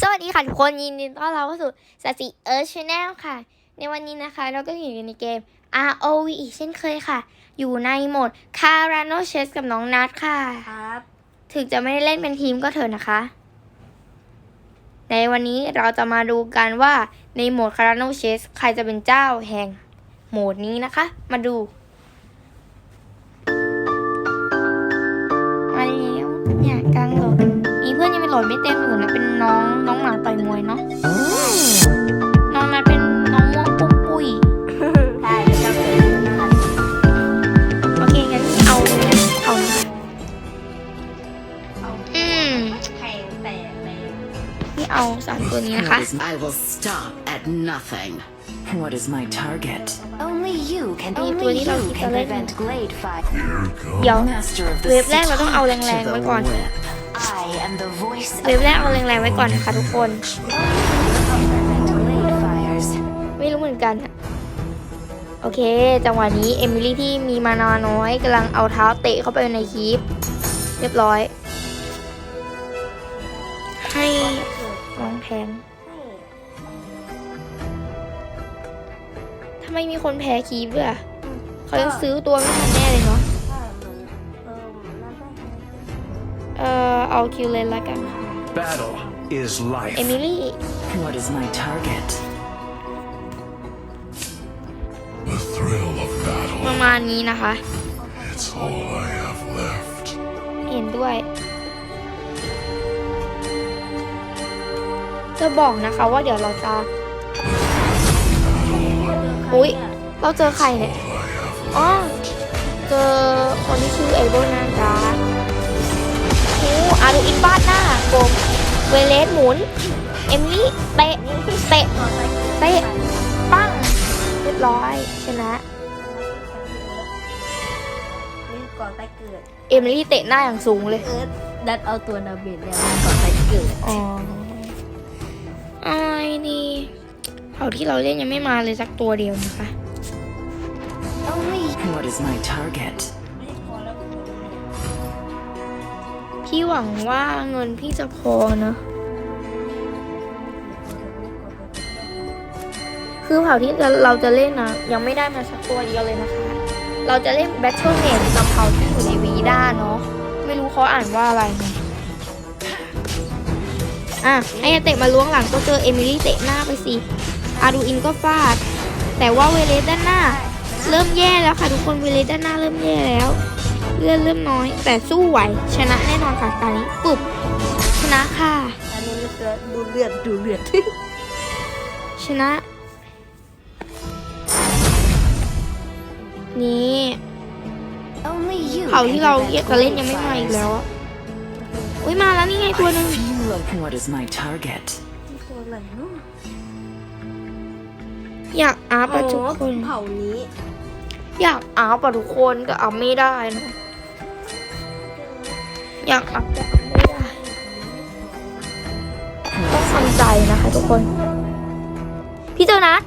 สวัสดีค่ะทุกคนยินดีต้อนรับเข้าสู่สติเอิร์ธชาแนลค่ะ ในวันนี้นะคะ เราก็อยู่ในเกม ROV อีกเช่นเคยค่ะ อยู่ในโหมด Carano Chess กับน้องนัทค่ะ ครับ ถึงจะไม่ได้เล่นเป็นทีมก็เถอะนะคะ ในวันนี้เราจะมาดูกันว่าในโหมด Carano Chess ใครจะเป็นเจ้าแห่งโหมดนี้นะคะ มาดู พื่อนยังไม่โหลดไม่เต็มอยู่นะเป็นน้องน้องหมาต่อยมวยเนาะน้องนัดเป็นน้องม่วงปุ้มปุ้ยใช่จะเป็นนะคะโอเคงั้นเอาเอานะคะเอาอืมแทงแต่แต่พี่เอาสามตัวนี้นะคะ What is- I will stop at nothing. What is my target? Only you can Only only you you can can prevent glade fire. เดี๋ยว Master of the เวฟแรก sea. เราต้องเอาแรงๆไว้ก่อน Whip. I am the voice เวฟแรกเอาแรงๆไว้ก่อนนะคะทุกคน prevent glade fires. ไม่รู้เหมือนกันอะโอเค จังหวะนี้เอมิลี่ที่มีมานาน้อยกำลังเอาเท้าเตะเข้าไปในคีปเรียบร้อย ให้น้องแทงทำไมมีคนแพ้คีปด้วยอะเขายังซื้อตัวไม่ทันแน่เลยเนาะ เอ่อเอาคิวเลนละกันค่ะ Battle is เอ life. มิลี่ What is my target? The thrill of ป battle, ระมาณนี้นะคะ it's all I have left. เห็นด้วย จะบอกนะคะว่าเดี๋ยวเราจะอุ๊ย เราเจอใครเนี่ย อ๋อ เจอคนที่ชื่อเอเบิลนาดาโอ้อาดูอินบ้านหน้าโกมเวเลสหมุน เอมลี่เตะเตะเตะปั้งเรียบร้อยชนะนี่ก่อนตายเกิด เอมิลี่เตะหน้าอย่างสูงเลยเอิร์ธดันเอาตัวนาเบนเนี่ยมาก่อนตายเกิดอ๋อไอ้นี่เผ่าที่เราเล่นยังไม่มาเลยสักตัวเดียวนะคะ Only What is my target? พี่หวังว่าเงินพี่จะพอนะคือเผ่าที่เราจะเล่นนะ ยังไม่ได้มาสักตัวเดียวเลยนะคะ เราจะเล่น Battle n e t กับเผ่าที่อยู่ในวีด้าเนาะไม่รู้เขาอ่านว่าอะไรไงอะไอ้เตะมาล้วงหลังก็เจอเอมิลี่เตะหน้าไปสิอาดูอินก็ฟาด แต่ว่าเวเลสด้านหน้า เริ่มแย่แล้วค่ะทุกคนเวเลสด้านหน้าเริ่มแย่แล้ว เลือดเริ่มน้อย แต่สู้ไหว ชนะแน่นอนค่ะตอนนี้ปุ๊บชนะค่ะอันนี้เลือดดูเลือดดูเลือดชนะ นี่ only you เผ่า can ที่เรา prevent จะเล่น glade ยังไม่มาอีก fires. แล้วอะอุ้ยมาแล้วนี่ไงตัวหนึ่ง What is my target? ตัวอะไรเนาะอยากอัพอะทุกคนเผ่านี้ อยากอัพอะทุกคนก็อัพไม่ได้นะอ ยากอัพแต่อัพไม่ได้ต้องทำใจนะคะทุกคน พี่เจอนัด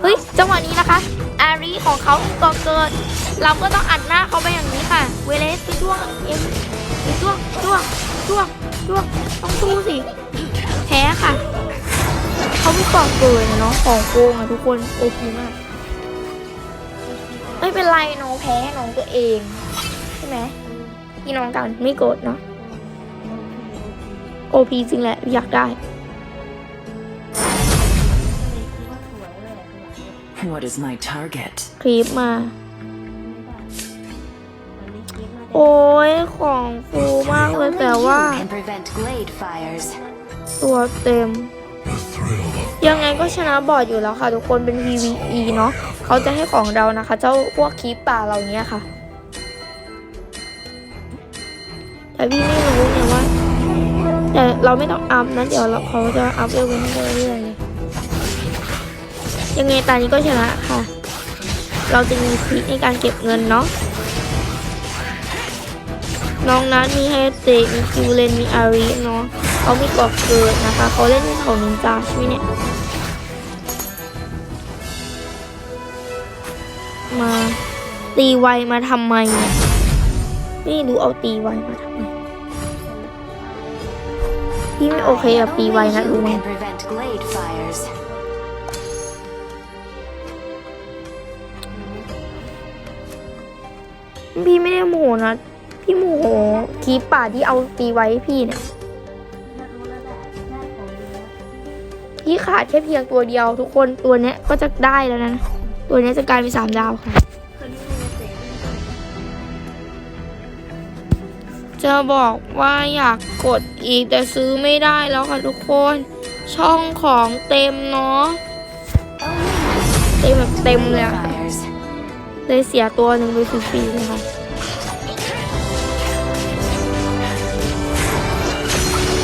เฮ้ยจังหวะนี้นะคะ อารีของเขาก่อเกิด เราก็ต้องอัดหน้าเขาไปอย่างนี้ค่ะ เวเลสไปจ้วงเอ็มไปจ้วงจ้วงจ้วงจ้วงต้องสู้สิ แพ้ค่ะเขาไม่ก่อเกิดนะเนาะของโกงอะทุกคนโอเคมากไม่เป็นไรน้องแพ้น้องตัวเอง ใช่ไหม พี่น้องกันไม่โกรธเนาะโอพีจริงแหละอยากได้ What is my target? คลิปมาอันนี้คิดมาโอ้ยของฟูมากเลย Only แต่ว่า you can prevent glade fires. ตัวเต็ม The thrill of ยังไงก็ชนะบอร์ดอยู่แล้วค่ะ ทุกคนเป็น PVE เนาะเขาจะให้ของเรานะคะ เจ้าพวกคลิปป่าเราเนี้ยค่ะ แต่พี่ไม่รู้เนี่ยว่าแต่เราไม่ต้องอัพนะเดี๋ยวเราเขาจะอัพเรื่อยๆเรื่อยๆยังไงตานี้ก็ชนะค่ะ เราจะมีทริคในการเก็บเงินเนาะน้องนัทมีไฮเตมีคิวเลนมีอารีเนาะเขามีกรอบเกิดนะคะเขาเล่นเขานินจาใช่ไหมเนี่ยมาตีไวมาทำไมเนี่ยไม่รู้เอาตีไวมาทำไม พี่ไม่โอเคกับตีไว Only นะ you รู้ไหม can prevent glade fires. พี่ไม่ได้โมโหนะ พี่โมโหคีปป่าที่เอาตีไว้ให้พี่เนี่ยนัดรู้แล้วแหละได้ของดีแล้วพี่ขาดแค่เพียงตัวเดียวทุกคนตัวเนี้ยก็จะได้แล้วนะ ตัวเนี้ยจะกลายเป็นสามดาวค่ะ จะบอกว่าอยากกดอีกแต่ซื้อไม่ได้แล้วค่ะทุกคน ช่องของเต็มเนาะเต็มแบบเต็มเลยอะเลยเสียตัวหนึ่งไปฟรีๆเลยค่ะ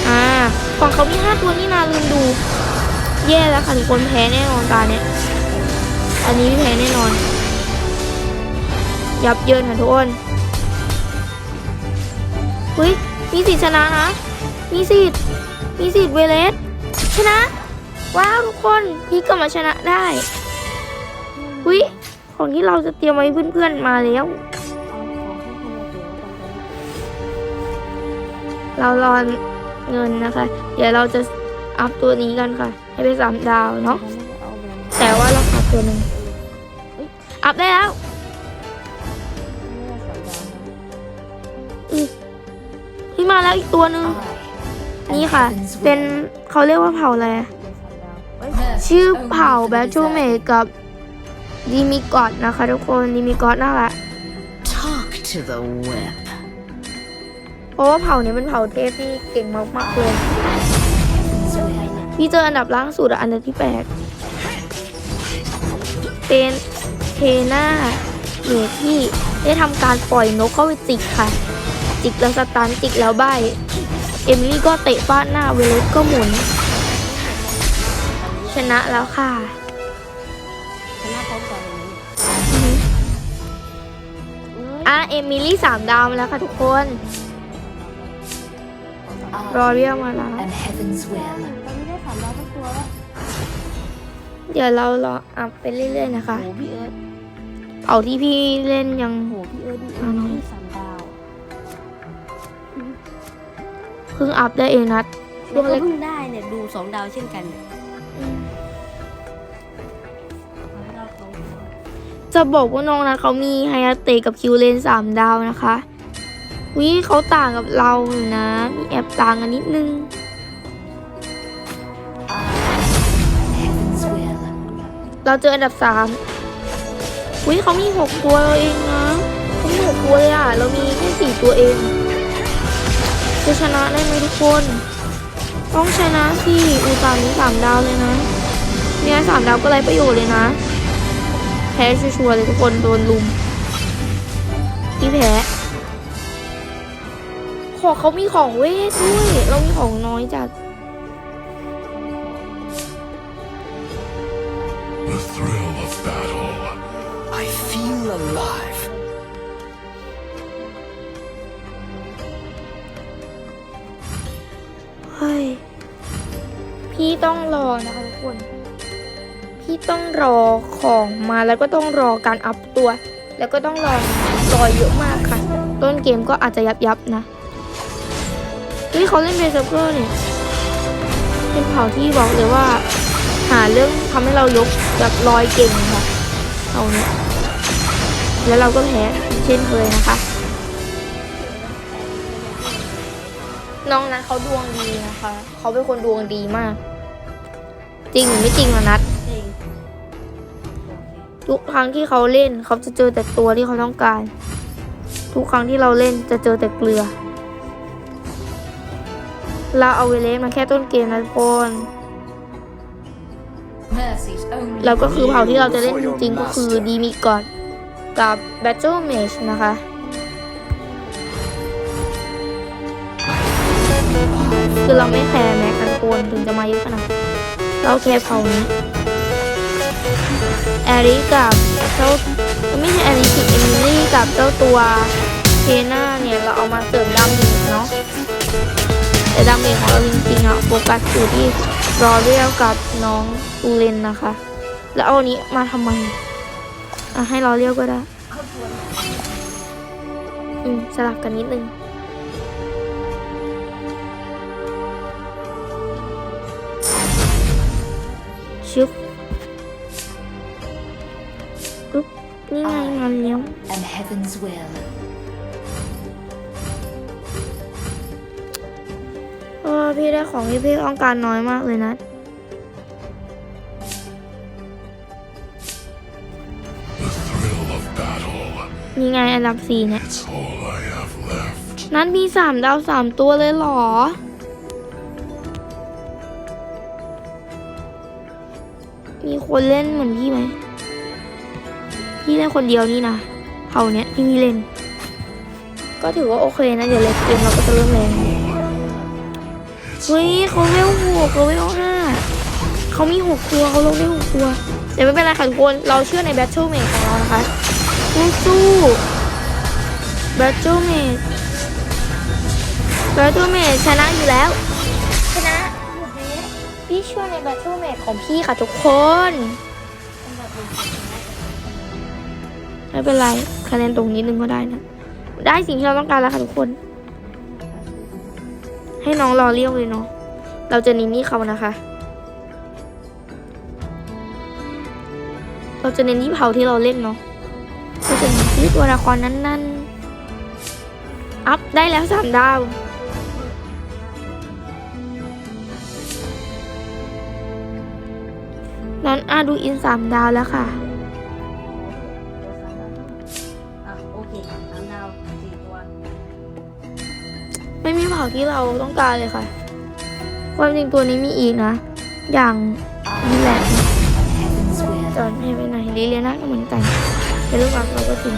อ่าของเขามีห้าตัวนี่นาลืมดู แย่แล้วค่ะทุกคนแพ้แน่นอนตาเนี้ยอันนี้แพ้แน่นอน ยับเยินค่ะทุกคน เฮ้ย มีสิทธิ์ชนะนะ มีสิทธิ์ มีสิทธิ์เวเลส ชนะ ว้าวทุกคนพี่ก็มาชนะได้วิของที่เราจะเตรียมไว้เพื่อนๆมาแล้วเอาขอนมาเตะก่อนตอนนี้เรารอเงินนะคะ เดี๋ยวเราจะอัพตัวนี้กันค่ะ ให้เป็นสามดาวเนาะ แต่ว่าเราขาดตัวหนึ่งอัพได้แล้ว แล้วอีกตัวหนึ่ง I นี่ค่ะ เป็นเขาเรียกว่าเผ่าอะไรอะได้สามดาวเอ้ยชื่อเผ่าแบท e ูเมกับดีมิกอดนะคะทุกคนดีมิกอดน่ารัก Talk to the whip. เพราะว่าเผ่านี้เป็นเผ่าเทพที่เก่งมากๆเลยเจอใครเนี่ยพี่เจออันดับล่างสุดอะอันดับที่แปดเป็นเทน่าเหตุที่ได้ทำการปล่อยนกเข้าไปจิกค่ะ จิกแล้วสตันจิกแล้วใบ เอมิลี่ก็เตะฟาดหน้าเวเลสก็หมุน ชนะแล้วค่ะชนะพร้อมกันเลยเนี่ยอือฮึอืมอะเอมิลี่สามดาวมาแล้วค่ะทุกคน รอเรียกมาแล้ว am heaven's will. ตอนนี้ได้สามดาวทุกตัวแล้วเดี๋ยวเรารออัพไปเรื่อยๆนะคะโหพี่เอิร์ธเผ่าที่พี่เล่นยังโหพี่เอิร์ธนี่เอเอางหน่อย เพิ่งอัพได้เองนะช่แล้ววงก็เล็กเพิ่งได้เนี่ยดูสองดาวเช่นกันเนี่ยสองดาวเขาจะบอกว่าน้องนะเขามีไฮอาเตะกับคิวเลนสามดาวนะคะวิเขาต่างกับเราอยู่นะ มีแอบต่างกันนิดนึง Heaven's will. เราเจออันดับสามวิเขามีหกตัวเราเองนะเขามีหกตัวเลยอะ เรามีแค่สี่ตัวเอง จะชนะได้ไหมทุกคน ต้องชนะสิอุตส่าห์มีสามดาวเลยนะเนี่ยสามดาวก็ไรประโยชน์เลยนะ แพ้ชัวร์เลยทุกคนโดนลุมที่แพ้ขอเขามีของเวทด้วย เรามีของน้อยจัด ต้องรอนะคะทุกคน พี่ต้องรอของมาแล้วก็ต้องรอการอัพตัว แล้วก็ต้องรอรอเยอะมากค่ะ ต้นเกมก็อาจจะยับยับๆนะเฮ้ยเขาเล่นเบสเซอร์เกอร์เนี่ยเป็นเผ่าที่บอกเลยว่า หาเรื่องทำให้เรายกแบบลอยเก่งค่ะเอาเนี้ยแล้วเราก็แพ้เช่นเคยนะคะ น้องนัทเขาดวงดีนะคะ เขาเป็นคนดวงดีมาก จริงหรือไม่จริงล่ะนัทเองทุกครั้งที่เขาเล่นเขาจะเจอแต่ตัวที่เขาต้องการ ทุกครั้งที่เราเล่นจะเจอแต่เกลือ เราเอาเวเลสมาแค่ต้นเกมนะทุกคน Mercy's only แล้วก็คือเผ่าที่เราจะเล่นจริงๆก็คือดีมิกอดกับ Battle Mage นะคะ คือเราไม่แคร์แม็กกันโคนถึงจะมาเยอะขนาด เราแคร์เผ่านี้แอริกับเจ้าไม่ใช่แอริสิเอมิลี่กับเจ้าตัวเทน่าเนี่ยเราเอามาเสริมดาเมจเนาะแต่ดาเมจของเราจริงๆอะโฟกัสอยู่ที่รอเรียลกับน้องตูเลนนะคะ แล้วเอาอันนี้มาทำไมอะให้รอเรียลก็ได้ อืม สลับกันนิดนึง บปึ๊บนี่ไงงานเลี้ยง And heaven's will. เออพี่ได้ของที่พี่ต้องการน้อยมากเลยนะ The thrill of battle. นี่ไงอันดับสี่เนี่ย It's all I have left. นั้นมีสามดาวสามตัวเลยเหรอ คนเล่นเหมือนพี่ไหมพี่เล่นคนเดียวนี่นะเท่าเนี้ยที่พี่เล่น ก็ถือว่าโอเคนะเดี๋ยวเลยเกมเราก็จะเริ่มแรงเฮ้ยเขาเวลหกเขาเวลห้าเขามีหกตัวเขาลงได้หกตัวแต่ไม่เป็นไรค่ะทุกคนเราเชื่อในแบทเทิลเม e ของเรานะคะสู้สู้แบทเทิลเม e แบทเทิลเม e ชนะอยู่แล้ว พี่ชื่อในแบทเทิลเม e ของพี่ค่ะทุกคนไม่เป็นไรคะแนนตรงนิดนึงก็ได้นะ ได้สิ่งที่เราต้องการแล้วค่ะทุกคน ให้น้องรอเรียกเลยเนาะเราจะนินนี่เขานะคะ เราจะเน้นที่เผาที่เราเล่นเนาะเราจะเน้นที่ตัวละครนั้นๆ อัพได้แล้วสามดาว นั้นอาดูอินสามดาวแล้วค่ะ อะโอเคสามดาวสี่ตัวไม่มีเผาที่เราต้องการเลยค่ะ ความจริงตัวนี้มีอีกนะ อย่างนี่แหละ Heaven's will. จอนให้ไปไหนลิเลียนาก็เหมือนกันเป็นลูกรักเราก็จริง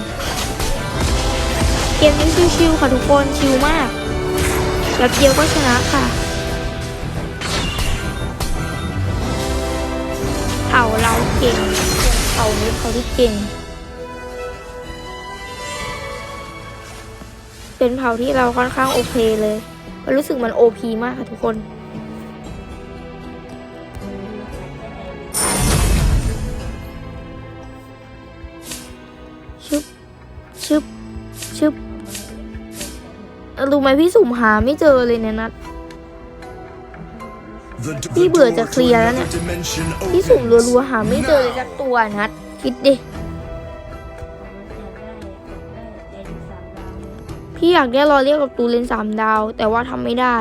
เกมนี้ชิวๆค่ะทุกคนชิวมากแบบเดียวก็ชนะค่ะ เผาเราเก่งเผานี้เขาที่เก่ง เป็นเผาที่เราค่อนข้างโอเคเลยรู้สึกมันโอพีมากค่ะทุกคนชึบชึบชึบรู้ไหมพี่สุ่มหาไม่เจอเลยเนี่ยนัด พี่เบื่อจะเคลียร์แล้วเนี่ยพี่สุ่มรัวๆหาไม่เจอเลยสักตัวนัดคิดดิ พี่อยากได้รอเรียกกับตูเลนสามดาว แต่ว่าทำไม่ได้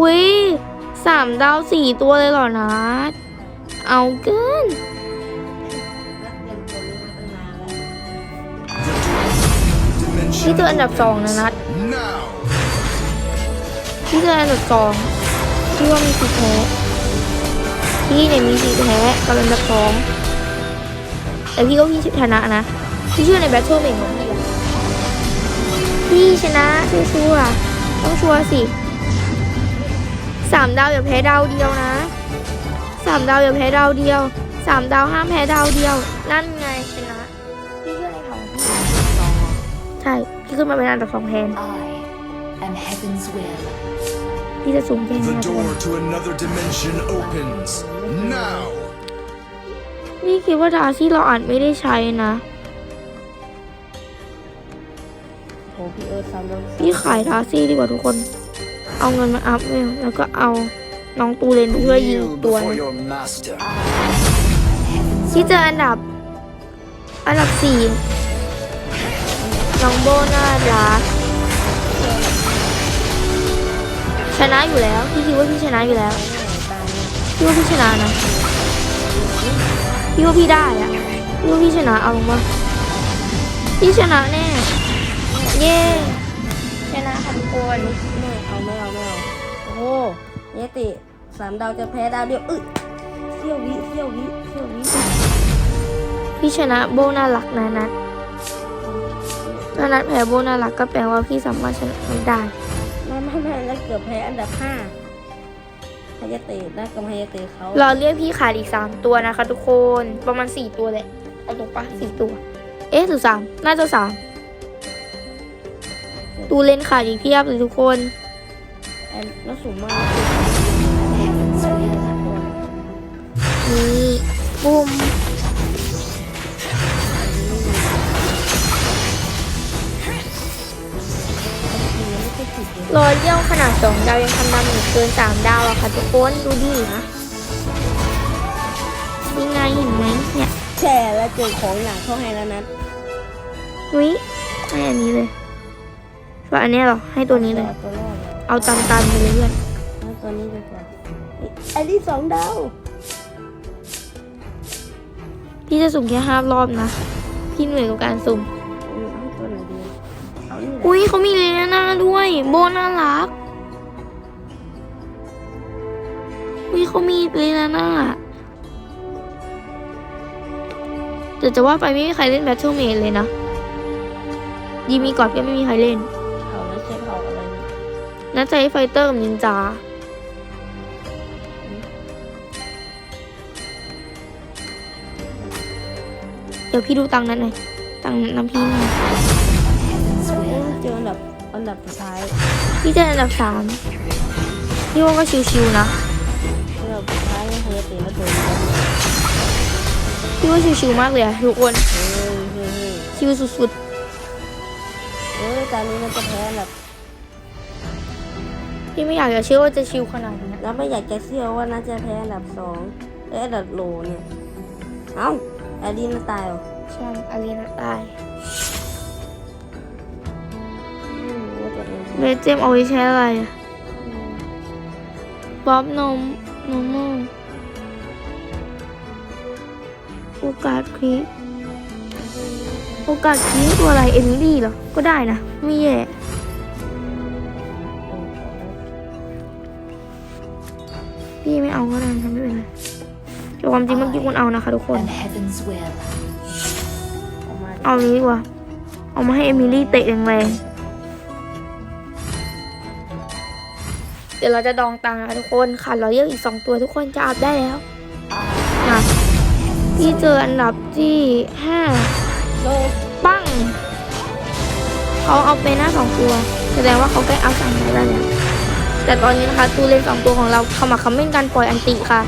อุ้ยสามดาวสี่ตัวเลยเหรอนัดเอาเกิน นี่เจออันดับสองนะนัด now. พี่เจออันดับสองพี่ว่ามีสีแพ้พี่เนี่ยมีสีแพ้กับอันดับสองแต่พี่ก็พี่ชนะนะพี่เชื่อในแบทเทิลเองของพี่อะพี่ชนะชัวร์ๆต้องชัวร์สิสามดาวอย่าแพ้ดาวเดียวนะสามดาวอย่าแพ้ดาวเดียวสามดาวห้ามแพ้ดาวเดียว นั่นไงชนะพี่เชื่อในของพี่ใช่ พี่ขึ้นมาเป็นอันดับสองแทน I am heaven's will. พี่จะสูงแค่นี้ The นะทุกคน door to another dimension opens now. นี่คิดว่าดาที่เราอ่านไม่ได้ใช้นะโหพี่เอิร์ธสามดาวพี่ขายดาซี่ดีกว่าทุกคน เอาเงินมาอัพเวลแล้วก็เอาน้องตูเลนเพื่อยิง Kneel ตัว before นะ your master. ที่เจออันดับ อันดับสี่ น้องโบน่ารักชนะอยู่แล้วพี่คิดว่าพี่ชนะอยู่แล้วพี่ว่าพี่ชนะนะพี่ว่าพี่ได้อะพี่ว่าพี่ชนะเอาลงมาพี่ชนะแน่เย้ชนะค่ะทุกคนไม่เอาไม่เอาไม่เอาโอ้โหเนติสามดาวจะแพ้ดาวเดียวอึดเสี้ยววิเสี้ยววิเสี้ยววิพี่ชนะโบน่ารักนะนัด ถ้านัดแพ้โบน่ารักก็แปลว่าพี่สามารถชนะมันได้ไม่ไม่ไม่แล้วเกือบแพ้อันดับห้าไฮยาเตะได้กับไฮยาเตะเขารอเรียกพี่ขาดอีกสามตัวนะคะทุกคนประมาณสี่ตัวแหละเอาตรงปะสี่ตัว เอ๊ะหรือสามน่าจะสามตูเลนขาดอีกเพียบเลยทุกคนแอนแล้วสูงมาก Heaven's will. นี่บุ้ม รอยเลี้ยวขนาดสองดาวยังทำดาเมจเกินสามดาวอะค่ะทุกคนดูดินะยังไงเห็นไหมเนี่ยแช่แล้วเจอของหนักเข้าให้แล้วนะนุ้ยให้อันนี้เลยส่วนอันเนี้ยเหรอให้ตัวนี้เลยอาตัวรอดเลยเอาตันตันๆไปเลยเพื่อนเอาตัวนี้ดีกว่าเอ้ยอันนี้สองดาวพี่จะสุ่มแค่ห้ารอบนะ พี่เหนื่อยกับการสุ่มอืม อุ้ยเขามีเลน่าด้วย โบน่ารัก อุ้ยเขามีเลน่าแต่จะว่าไปไม่มีใครเล่นแบทเทิลเมดเลยนะยีมีกอนก็ไม่มีใครเล่นเขาแล้วใช้เขาอะไรน่าจะให้ไฟเตอร์กับนินจาเดี๋ยวพี่ดูตังนั้นหน่อยตังน้ำพี่หน่อย นดับสุดท้ายพี่เจออันดับสามพี่ว่าก็ชิวๆนะอันดับสุดท้ายเฮียตีมาตัวนี้พี่ว่าชิวๆมากเลยอะทุกคนเฮ้ยเฮ้ยเฮ้ยชิวสุดเฮ้ยตอนนี้มันจะแพ้อันดับๆพี่ไม่อยากจะเชื่อว่าจะชิวขนาดนี้แล้วไม่อยากจะเชื่อว่าน่าจะแพ้อันดับสองเอ้ยอันดับโลเนี่ยเอ้าแอดดี้น่าตายเหรอใช่อารีนาตาย เองเบสเจมเอาไว้ใช้อะไรอะบ๊อบนมนมโมโอกาสคลิปโอกาสคลิปตัวอะไรเอ็มดีเหรอ ก็ได้นะ ไม่แย่พี่ไม่เอาก็ได้ทำไม่เป็นไรแต่ความจริงเมื่อกี้คุณเอานะคะทุกคน And heaven's will. ออกมาดิเอานี้ดีกว่า เอามาให้เอมิลี่เตะแรงๆ ดี๋ยวเราจะดองตังค์นะทุกคนขาดเราเยอะอีกสองตัวทุกคนจะอัพได้แล้วนะพี่เจออันดับที่ห้าปั้งเขาเอาไปหน้าสองตัว แสดงว่าเขาใกล้เอัพสั่งได้แล้ว แต่ตอนนี้นะคะตูเลนสองตัวของเราขมักเขม้นกันปล่อยอันติค่ะ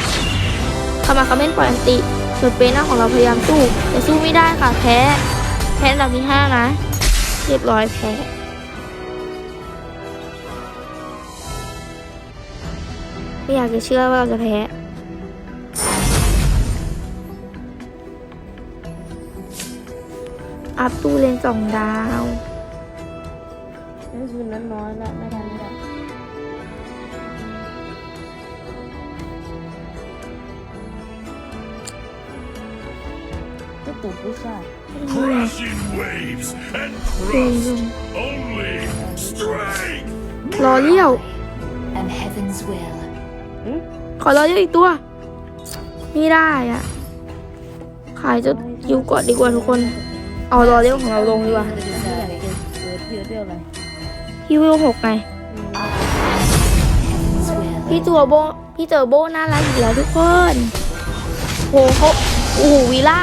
ขมักเขม้นปล่อยอันติส่วนเปหน้าของเราพยายามสู้แต่สู้ไม่ได้ค่ะแพ้แพ้อันดับที่ห้านะ เรียบร้อยแพ้ ไม่อยากจะเชื่อว่าเราจะแพ้ อัพตูเลนสองดาวนี่คือนั้นน้อยละไม่ได้ไม่ได้ก็ตุกวิชา Crashing waves and จริง crust. จริง Only strength. รอเลี้ยว And heaven's will. ขอรอเลี้ยวอีกตัว ไม่ได้อะขายจะคิวก่อนดีกว่าทุกคน เอารอเลี้ยวของเราลงดีกว่าพียวเดียวเลยคิวหกไง พี่ตัวโบ พี่เจอโบน่ารักอีกแล้วทุกคนโหเขาโอ้โหวีล่า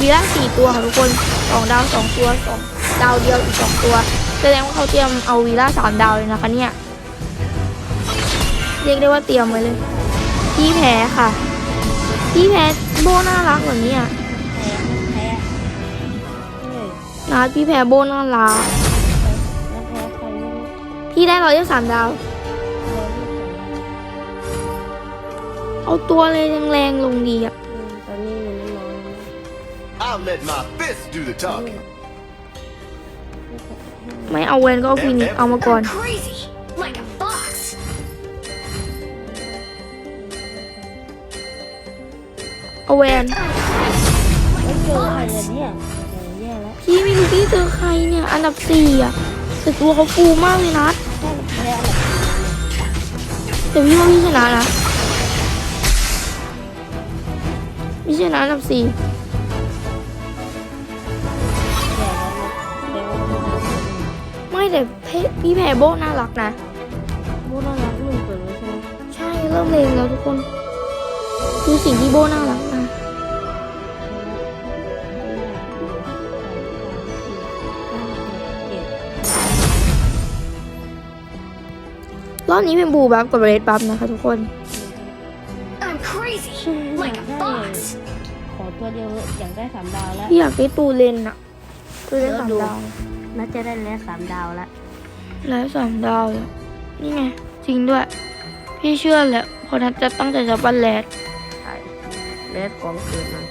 วีล่าสี่ตัวค่ะทุกคนสองดาวสองตัวสองดาวเดียวอีกสองตัว แสดงว่าเขาเตรียมเอาวีล่าสามดาวเลยนะคะเนี่ย เรียกได้ว่าเตรียมไว้เลย พี่แพ้ค่ะ พี่แพ้โบน่ารักเหมือนเนี่ยแพ้แพ้เฮ้ยนะพี่แพ้โบน่ารักแล้วแพ้ใครไม่รู้พี่ได้ร้อยสามดาว เอาตัวเลยแรงๆลงดีอะอืมตอนนี้เงินน้อยนะ I'll let my fist do the talking. ไม่เอาเวนก็เอาฟินิกเอามาก่อน เอาแวนไม่เจอใครเลยเนี่ยโอ้แย่แล้วพี่ไม่รู้พี่เจอใครเนี่ย อันดับสี่อะแต่ตัวเขาฟูมากเลยนะแค่แพ้อันดับแต่พี่ว่าพี่ชนะนะพี่ชนะอันดับสี่แย่แล้วนะเดี๋ยวไม่แต่เพพี่แพ้โบน่ารักนะบูน่ารักหนุ่มเปิดไว้ใช่ไหมใช่เริ่มเลงแล้วทุกคนดูสิ่งที่โบน่ารัก รอบนี้เป็นบูบัฟกับเรดบัฟนะคะทุกคน I'm crazy. อยากได้ขอตัวเดียวอยากได้สามดาวแล้วพี่อยากได้ตูเลนอะตูเลนสามดาวน่าจะได้แล้วสามดาวแล้วอแล้วสามดาวเลยนี่ไงจริงด้วย พี่เชื่อแหละเพราะนัทจะตั้งใจจะบันแลดใช่เลสของเกิดมา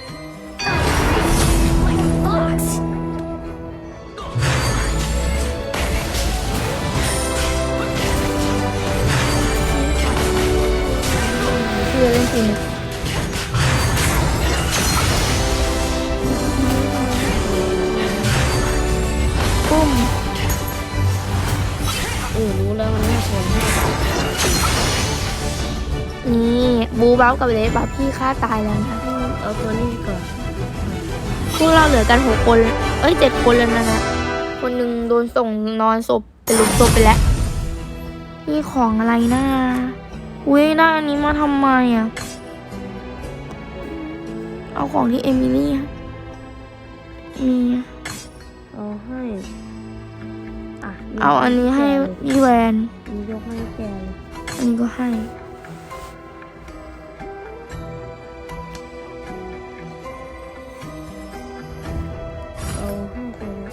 เชื่อเล่นจริงปุ้มเออรู้แล้วมันน่าชนนี่บูเบ้ากับเลสบับพี่ฆ่าตายแล้วนะเอาตัวนี้ก่อนพวกเราเหลือกันหกคน เอ้ยเจ็ดคนแล้วนะนะคนหนึ่งโดนส่งนอนศพเป็นหลุมศพไปแล้ว นี่ของอะไรนะอุ้ยได้อันนี้มาทำไมอะ เอาของที่เอมิลี่อะมีเอาให้อะเอาอันนี้ให้พี่แวนนี่ยกให้แกเลยอันนี้ก็ให้เอาให้ใครนะ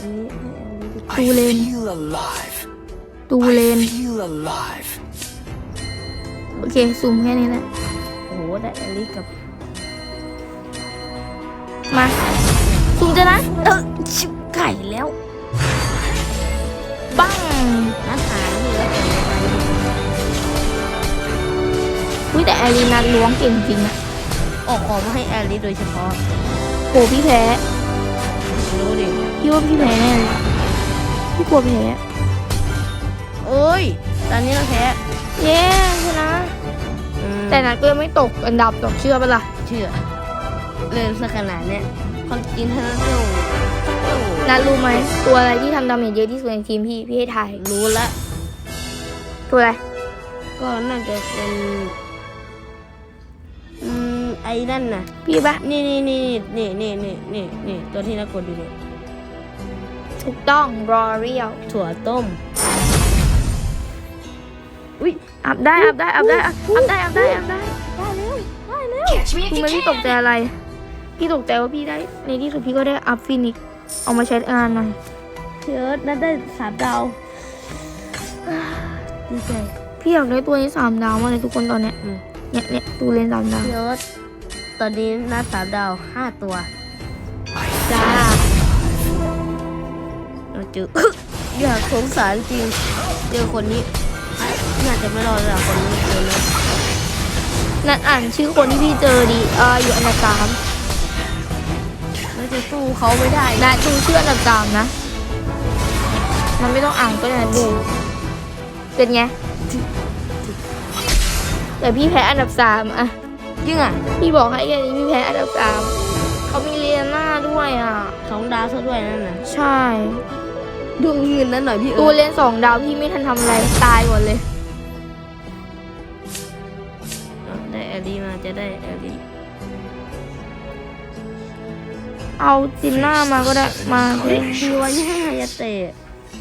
อันนี้ให้อันนี้ดีกว่าตูเลน feel alive. ตูเลน feel alive. โอเคซูมแค่นี้แหละโอ้โหได้แอลลี่กับ ซูมจะนะเออชิบไก่แล้วบ้างนัดหาเหลือแต่ในวันนี้อุ้ยแต่แอรีนาล้วงเก่งจริงอะออกของมาให้แอลลี่โดยเฉพาะโหพี่แพ้รู้ดิพี่ว่าพี่แพ้แน่เลยพี่กลัวแพ้โอ้ย ตอนนี้เราแพ้เย้ชนะอืมแต่นัดก็ยังไม่ตกอันดับหรอกเชื่อปะล่ะเชื่อเล่นสักขนาดเนี้ย ความจริงถ้านัดเร็วโอ้โหนัดรู้ไหมตัวอะไรที่ทำดาเมจเยอะที่สุดในทีมพี่พี่ให้ทายรู้ละ ตัวอะไร ก็น่าจะเป็น อืม ไอ้นั่นน่ะ พี่ปะนี่นี่นี่นี่นี่นี่นี่นี่ตัวที่นักกดดูเนี่ยถูกต้องรอเรียลถั่วต้ม อุ้ยอัพได้อัพได้อัพได้อัพได้อัพได้อัพได้ได้แล้วได้แล้ว Catch me if คุณ you ไม่พี่ตกใจ can. อะไร พี่ตกใจว่าพี่ได้ ในที่สุดพี่ก็ได้อัพฟินิกซ์เอามาใช้งานหน่อยเชิร์ตนั่นได้สามดาวดีใจพี่อยากได้ตัวนี้สามดาวมากเลยทุกคนตอนเนี้ยอืมเนี่ยเนี่ยตูเลนสามดาวเชิร์ตตอนนี้นัดสามดาวห้าตัวจ้าเราเจออยากสงสารจริงเจอคนนี้น่าจะไม่รอดแล้วคนนี้เจอแล้วนัดอ่านชื่อคนที่พี่เจอดีเอ่ออยู่อันดับสาม แล้วจะสู้เขาไม่ได้นัดดูชื่ออันดับสามนะ มันไม่ต้องอ่านก็ได้นัดดู เป็นไง แต่พี่แพ้อันดับสามอะจริงอะ พี่บอกให้แค่นี้พี่แพ้อันดับสามเขามีเรียนหน้าด้วยอะ สองดาวซะด้วยนั่นน่ะ ใช่ดูเงินนั้นหน่อยพี่ตัวเอิร์ธเรียนสองดาวพี่ไม่ทันทำอะไรตายหมดเลยอะได้แอลลี่มาจะได้แอล เอาจินหน้ามาก็ได้มาเลยทีวันนี้ให้ฮายาเตะ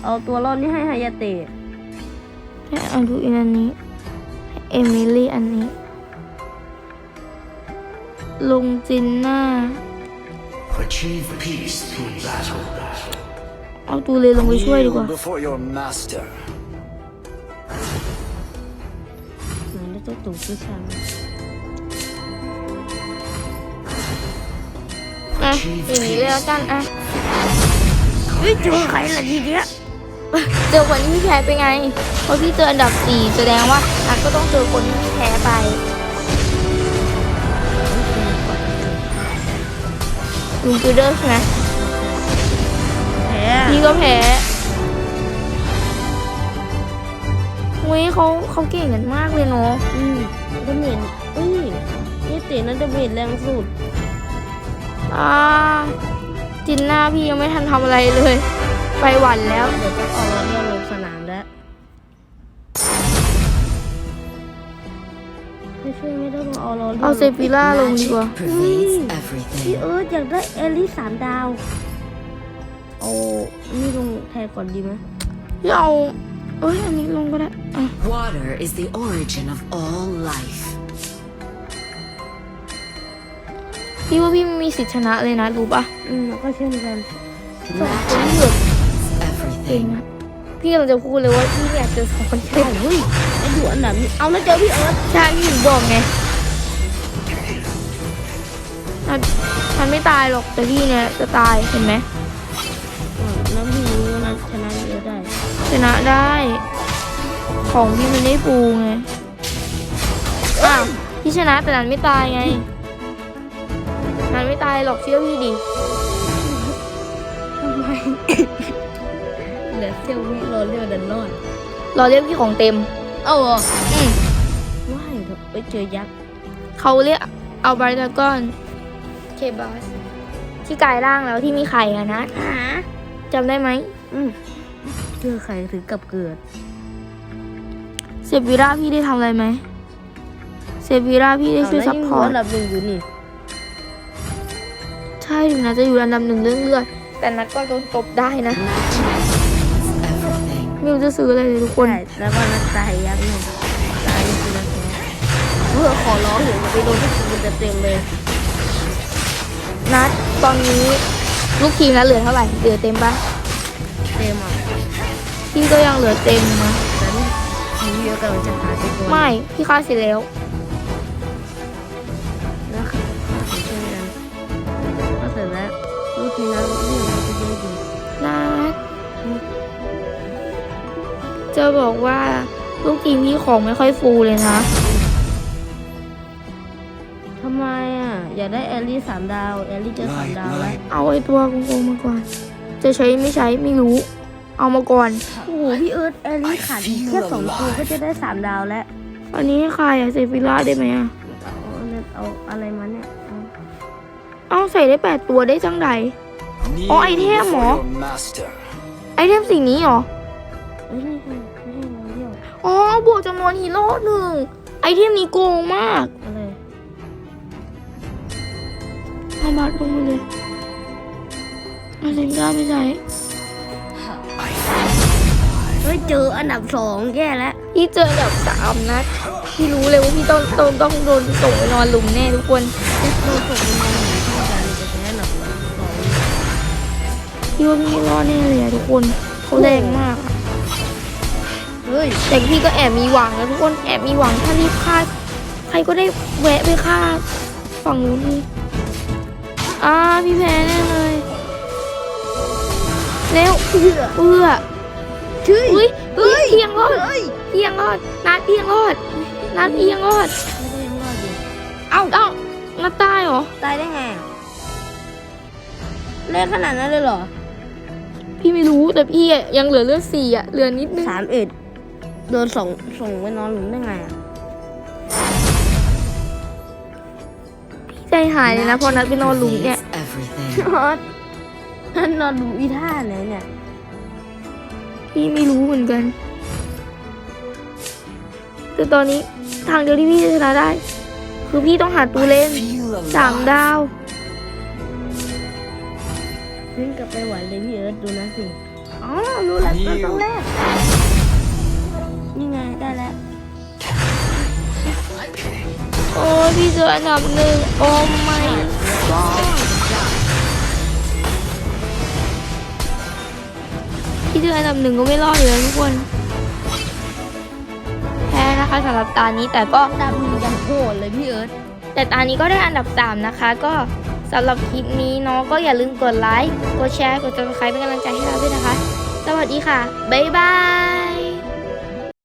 เอาตัวรอดนี่ให้ฮายาเตะแค่เอาดูอีกอันนี้เอมิลี่อันนี้ ลุงจินหน้า Achieve peace through battle. เอาตูเลยลงไปช่วยดีกว่า Kneel before your master. ไหนได้ตัวตู่ผู้ชาย อะอย่างนี้เลยแล้วกันอะเฮ้ยเจอใครล่ะทีเนี้ยเจอคนที่พี่แพ้ไปไง เพราะพี่เจออันดับสี่แสดงว่าอันก็ต้องเจอคนที่พี่แพ้ไปลุงจูเดอร์ใช่ไหมแพ้พี่ก็แพ้อุ้ยเขาเขาเก่งกันมากเลยเนาะอืมดาเมจเอ้ยนี่เตะนั้นดาเมจแรงสุด อ่าจินหน้าพี่ยังไม่ทันทำอะไรเลย ไปหวันแล้ว เดี๋ยวต้องเอาเราเรียกลงสนามแล้วไม่ช่วยไม่ได้ต้องเอาเราเรียกเอาเซฟิล่าลงดีกว่า Pervades พี่ everything. เอิร์ธอยากได้แอลลี่สามดาวเอานี่ลงแทนก่อนดีไหมพี่เอาเอ้ยอันนี้ลงก็ได้อะ Water is the origin of all life. พี่ว่าพี่ไม่มีสิทธิชนะเลยนะรู้ปะอืมแล้วก็เช่นกันสองคนที่แบบเก่ง Everything. อะพี่กำลังจะพูดเลยว่าพี่เนี่ยเจอสองคนใช่เอ้าเฮ้ยไอ้อยู่อันดับนี้เอาแล้วเจอพี่เอิร์ธใช่พี่ถึงบอกไงมันมันไม่ตายหรอกแต่พี่เนี่ยจะตายเห็นไหมอ่าแล้วพี่รู้ว่านัดชนะพี่เอิร์ธได้ชนะได้ ของพี่มันได้ฟูไงอ้าวพี่ชนะแต่นั้นไม่ตายไง นั้นไม่ตายหรอกเชื่อพี่ดิทำไมเหลือเซลวิรอเรียวดันรอดรอเรียกพี่ของเต็ม เอาเหรออืมว่ายเถอะไปเจอยักษ์เขาเรียกเอาบาร์ดากอนเคบาสที่กลายร่างแล้วที่มีไข่อะนะหาจำได้ไหมอืมเจอใครถึงกับเกิด เซฟิราพี่ได้ทำอะไรไหมเซฟิราพี่ได้ช่วยเอาซัพแล้วพอร์ตยังยู่อันดับหนึ่งอยู่นี่ใช่ถึงนะจะอยู่อันดับหนึ่งเรื่องเลือด แต่นัดก็โดนตบได้นะ Everything. ไม่รู้จะซื้ออะไรเลยทุกคนใช่แล้วก็นัดตายยักษ์หนึ่งตายนี่คือนัดแพ้เพื่อขอร้องเดี๋ยวจะไปโดนที่คุณเต็มๆเลย นัดตอนนี้ลูกทีมนัดเหลือเท่าไหร่ เหลือเต็มปะเต็มอะพี่ก็ยังเหลือเต็มนะแต่นี่ทีมเยอะกำลังจะหายไปตัว ไม่ พี่ฆ่าเสร็จแล้วแล้ว จะบอกว่าลูกทีมพี่ของไม่ค่อยฟูเลยนะ ทำไมอะ อยากได้แอลลี่สามดาว แอลลี่เจอสาม Light, ดาวแล้ว light. เอาไอ้ตัวโกงๆมาก่อน จะใช้ไม่ใช้ไม่รู้ เอามาก่อน โอ้โห พี่เอิร์ธแอลลี่ขาดอีกแค่สองตัวก็จะได้สามดาวแล้ว อันนี้ให้ใครอะเซฟิล่าได้ไหมอะเอาเอาเอาอะไรมาเนี่ยเอาเอาใส่ได้แปดตัวได้จังใด Kneel Oh, I hear before more. your master. ไอเทมสิ่งนี้เหรอ อ๋อบวกจำนวนฮีโร่หนึ่งไอเทมนี้โกงมากอะไรเอาบัตรลงมาเลยเอาเซฟิล่าไม่ใช้เฮ้ยเจออันดับสองแย่แล้วพี่เจออันดับสามนะพี่รู้เลยว่าพี่ต้องต้องต้องโดนส่งไปนอนหลุมแน่ทุกคนโดนส่งไปนอนหนึ่งที่กันจะแพ้อันดับสองพี่ว่าพี่ไม่รอดแน่เลยอะทุกคนเขาแรงมากอะ เฮ้ยแต่พี่ก็แอบมีหวังนะทุกคนแอบมีหวังถ้ารีบฆ่าใครก็ได้แวะไปฆ่าฝั่งนู้นนี่อ่าพี่แพ้แน่เลยเร็วเชื่อเอื้อชื่ออุ้ยเฮ้ยเพียงรอดเฮ้ยเพียงรอดนัดเพียงรอดนัดเพียงรอดไม่ได้ยังรอดอยู่เอ้าเอ้านัดตายเหรอตายได้ไงอะเล่นขนาดนั้นเลยเหรอพี่ไม่รู้แต่พี่อะยังเหลือเลือดสี่อะเหลือนิดนึงสามเอ็ด โดนส่งส่งไปนอนหลุมได้ไงอะใจหายเลยนะพอนัดไปนอนหลุมเนี่ย Pervades everything. นอนนอนหลุมอีท่าไหนเนี่ยพี่ไม่รู้เหมือนกัน แต่ตอนนี้ทางเดียวที่พี่จะชนะได้ คือพี่ต้องหาตูเล่น Feel สาม alive. ดาวขึ้นกลับไปไหวเลยพี่เอิร์ธดูนะสิ อ๋อ รู้แล้วต้องต้องแรกนี่ ได้แล้ว โอ้พี่เจออันดับหนึ่งโอ้ไม่ก็พี่เจออันดับหนึ่งก็ไม่รอดเลยทุกคนแพ้นะคะสำหรับตานี้แต่ก็อันดำยังยังโหดเลยพี่เอิร์ธแต่ตอนนี้ก็ได้อันดับ3นะคะก็สำหรับคลิปนี้เนาะก็อย่าลืมกดไลค์ กดแชร์ กด subscribe เป็นกำลังใจให้เราด้วยนะคะ สวัสดีค่ะ บ๊ายบาย